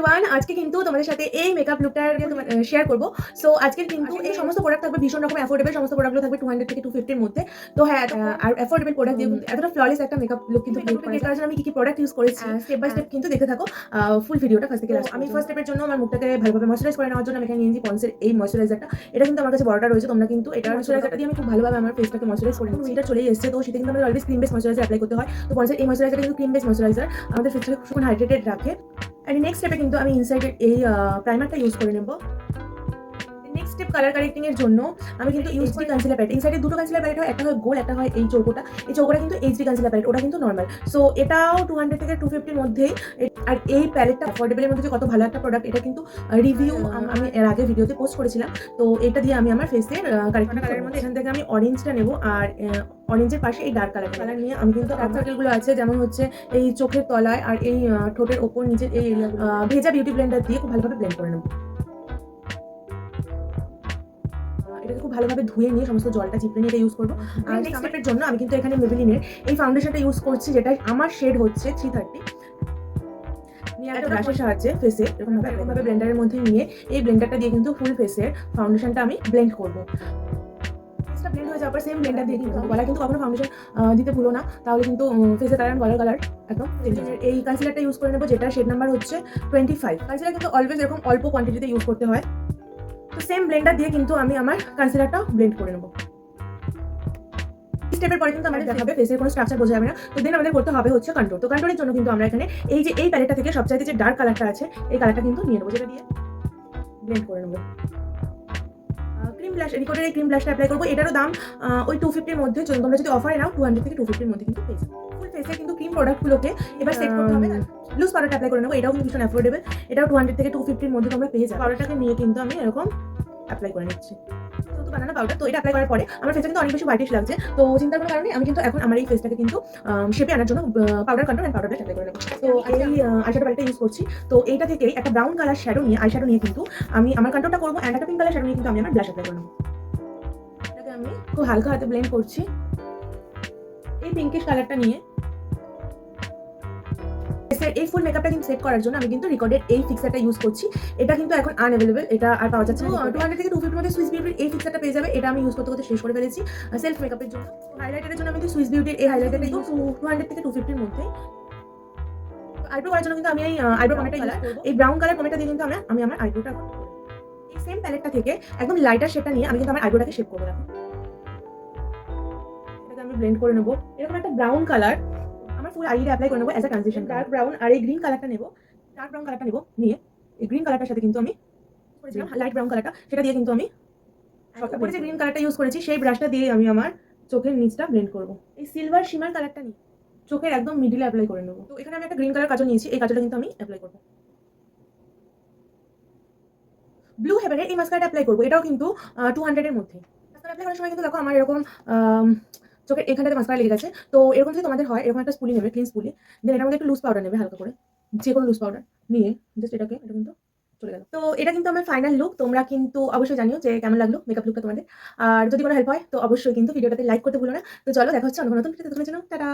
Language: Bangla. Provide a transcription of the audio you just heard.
এভরিওয়ান আজকে কিন্তু তোমাদের সাথে এই মেকআপ লুকটা শেয়ার করব। সো আজকে কিন্তু এই সমস্ত প্রোডাক্ট থাকবে ভীষণ রকম অ্যাফোর্ডেবল সমস্ত প্রোডাক্টগুলো থাকবে টু হান্ড্রেড থেকে টু ফিফটির মধ্যে। তো হ্যাঁ আর অ্যাফোর্ডেবল প্রোডাক্ট দিয়ে এতটা ফ্ললেস একটা মেকআপ লুক কিন্তু করার জন্য আমি কি কি প্রোডাক্ট ইউজ করেছি স্টেপ বাই স্টেপ কিন্তু দেখে থাকো। ফুল ভিডিওটা ফার্স্ট থেকে আমি ফার্স্ট স্টেপের জন্য আমার মুখটাকে ভালোভাবে ময়শ্চারাইজ করে নেওয়ার জন্য আমি এখানে নিয়েছি পন্সের এই ময়শ্চারাইজারটা এটা কিন্তু আমার কাছে বড়টা রয়েছে তোমরা কিন্তু এটা ময়শ্চারাইজারটা দিয়ে আমি খুব ভালোভাবে আমার ফেসটাকে ময়শ্চারাইজ করে নিচ্ছি। এটা চলেই এসেছে তো সেটা কিন্তু আমাদের always cream base moisturiser apply করতে হয়। তো পন্সের এই ময়শ্চারাইজারটা কিন্তু ক্রিম বেস ময়শ্চারাইজার আমাদের ফেসটাকে খুব হাইড্রেটেড রাখে। অ্যান্ড নেক্সট স্টেপে কিন্তু আমি ইনসাইডের এই প্রাইমারটা ইউজ করে নেব স্টেপ কালার কারেক্টিং এর জন্য আমি কিন্তু ইউএসডি কনসিলার প্যালেট ইনসাইডে দুটো কনসিলার প্যালেট হয় একটা হয় গোল একটা হয় এই চৌকোটা। এই চৌকোটা কিন্তু এইচডি কনসিলার প্যালেট ওটা কিন্তু নর্মাল সো এটাও টু হান্ড্রেড থেকে টু ফিফটির মধ্যেই আর এই প্যালেটটা অ্যাফোর্ডেবলের মধ্যে যে কত ভালো একটা প্রোডাক্ট এটা কিন্তু রিভিউ আমি এর আগে ভিডিওতে পোস্ট করেছিলাম। তো এটা দিয়ে আমি আমার ফেসের কারেক্টিং কালারের মধ্যে? এখান থেকে আমি অরেঞ্জটা নেব আর অরেঞ্জের পাশে এই ডার্ক কালার কালার নিয়ে আমি কিন্তু ডার্ক সার্কেলগুলো আছে যেমন হচ্ছে এই চোখের তলায় আর এই ঠোঁটের ওপর নিচের এই ভেজা বিউটি ব্লেন্ডার দিয়ে খুব ভালোভাবে ব্লেন্ড করে নেব। এটাকে খুব ভালোভাবে ধুয়ে নিয়ে সমস্ত জলটা চিপড়ে নিয়ে এটা ইউজ করব। আর নেক্সট স্টেপের জন্য আমি কিন্তু এখানে মেবেলিনের এই ফাউন্ডেশনটা ইউজ করছি যেটা আমার শেড হচ্ছে থ্রি থার্টি নিয়ে একটা ব্রাশের সাহায্যে ফেসে এরকমভাবে ব্লেন্ডারের মধ্যে নিয়ে এই ব্লেন্ডারটা দিয়ে কিন্তু ফুল ফেসের ফাউন্ডেশনটা আমি ব্লেন্ড করব। ফেসটা ব্লেন্ড হয়ে যাওয়ার পর সেম ব্লেন্ডার দিয়ে গলায় কিন্তু কখনো ফাউন্ডেশন দিতে ভুলো না। তাহলে কিন্তু ফেসে কালার গলার কালার একদম। এই কনসিলারটা ইউজ করে নেব যেটা শেড নাম্বার হচ্ছে টোয়েন্টি ফাইভ কনসিলার কিন্তু অলওয়েজ এরকম অল্প কোয়ান্টিটিতে ইউজ করতে হয়। তো সেম ব্লেন্ডার দিয়ে কিন্তু আমি আমার কনসিলারটা ব্লেন্ড করে নেব। স্টেপের পরে কিন্তু আমাদের দেখাবে ফেসের কোনো স্ট্রাকচার বোঝা যাবে না। তো দেন আমাদের করতে হবে হচ্ছে কন্ট্রোল তো কন্ট্রোলের জন্য কিন্তু আমরা এখানে এই যে এই প্যালেটটা থেকে সবচাইতে যে ডার্ক কালারটা আছে, এই কালারটা কিন্তু নিয়ে নেব, যেটা দিয়ে ব্লেন্ড করে নেব। ক্রিম ব্লাশ রিকোডের এই ক্রিম ব্লাশটা অ্যাপ্লাই করব। এটারও দাম ওই টু ফিফটির মধ্যে তোমরা যদি অফারে নাও টু হান্ড্রেড থেকে টু ফিফটির মধ্যে কিন্তু যাবে। ফুল ফেসে কিন্তু ক্রিম প্রোডাক্টগুলোকে এবার সেট করতে হবে। লুজ পাউডারটা অ্যাপ্লাই করে নেব, এটাও কিন্তু ভীষণ অ্যাফোর্ডেবল এটাও টু হান্ড্রেড থেকে টু ফিফটির মধ্যে তোমরা পেয়ে যাবে। পাউডারটাকে নিয়ে কিন্তু আমি এরকম অ্যাপ্লাই করে নিচ্ছি। বানানো পাউডার তো এটা অ্যাপ্লাই করার পরে আমার ফেসে কিন্তু অনেক বেশি হোয়াইটিশ লাগছে, তো চিন্তার কোনো কারণে আমি কিন্তু এখন আমার এই ফেসটাকে কিন্তু শেপে আনার জন্য powder control and powder apply করে নেব। তো এই আইশ্যাডো প্যালেটটা ইউজ করছি, তো এইটা থেকে একটা ব্রাউন কালার শ্যাডো নিয়ে আইশ্যাডো নিয়ে কিন্তু আমি আমার কন্ট্রোলটা করব অ্যান্ড একটা পিঙ্ক কালার শ্যাডো নিয়ে কিন্তু আমি আমার ব্লাশ অ্যাপ্লাই করে নেব। এটাকে আমি খুব হালকা হাতে ব্লেন্ড করছি। এই পিঙ্কিশ কালারটা নিয়ে ফেসের এই ফুল মেকআপটা কিন্তু সেট করার জন্য আমি কিন্তু রিকর্ডের এই ফিক্সারটা ইউজ করছি। এটা কিন্তু এখন আনঅ্যাভেলেবল এটা আর পাওয়া যাচ্ছে না। টু হান্ড্রেড থেকে টু ফিফটির মধ্যে সুইস বিউটির এই ফিক্সারটা পেয়ে যাবে এটা আমি ইউজ করতে করতে শেষ করে ফেলেছি। সেলফ মেকআপের জন্য হাইলাইটারের জন্য আমি কিন্তু সুইস বিউটির এই হাইলাইটারটা ইউজ টু হান্ড্রেড থেকে টু ফিফটির মধ্যে। আইব্রো করার জন্য কিন্তু আমি এই আইব্রো পমেটা ইউজ করব। এই ব্রাউন কালার পমেটা দিয়ে কিন্তু আমি আমি আমার আইব্রোটা এই সেম প্যালেটটা থেকে একদম লাইটার শেডটা নিয়ে আমি কিন্তু আমার আইব্রোটাকে শেপ করব দেখো। এটাকে আমি ব্লেন্ড করে নেব। এরকম একটা ব্রাউন কালার আমার ফুল আইডিয়া অ্যাপ্লাই করে নেব as a transition dark brown আর এই গ্রিন কালারটা নেব ডার্ক ব্রাউন কালারটা নেব নিয়ে এই গ্রিন কালারটার সাথে কিন্তু আমি করেছিলাম লাইট ব্রাউন কালারটা সেটা দিয়ে কিন্তু আমি উপরে যে গ্রিন কালারটা ইউজ করেছি সেই ব্রাশটা দিয়ে আমি আমার চোখের নিচটা ব্লেন্ড করব। এই সিলভার শিমার কালারটা নিয়ে? চোখের একদম মিডিলে অ্যাপ্লাই করে নেব। তো এখানে আমি একটা গ্রিন কালার কাজল নিয়েছি এই কাজলটা কিন্তু আমি অ্যাপ্লাই করব। ব্লু হেভেনের এই মাস্কারাটা অ্যাপ্লাই করব এটাও কিন্তু টু হান্ড্রেডের মধ্যে। মাস্কারা অ্যাপ্লাই করার সময় কিন্তু দেখো আমার এরকম চোখের এখানটাতে মাস্কারা লেগে গেছে। তো এরকম যদি তোমাদের হয় এরকম একটা স্পুলি নেবে ক্লিন স্পুলি দেন এটার মধ্যে একটু লুজ পাউডার নেবে হালকা করে। যে কোনো লুজ পাউডার নিয়ে জাস্ট এটাকে এটা কিন্তু চলে গেল। তো এটা কিন্তু আমার ফাইনাল লুক তোমরা কিন্তু অবশ্যই জানিও যে কেমন লাগল মেকআপ লুকটা তোমাদের। আর যদি কোনো হেল্প হয় তো অবশ্যই কিন্তু ভিডিওটাতে লাইক করতে ভুলো না। তো চলো দেখা হচ্ছে অন্য নতুন ভিডিওতে, তোমার জন্য টাটা!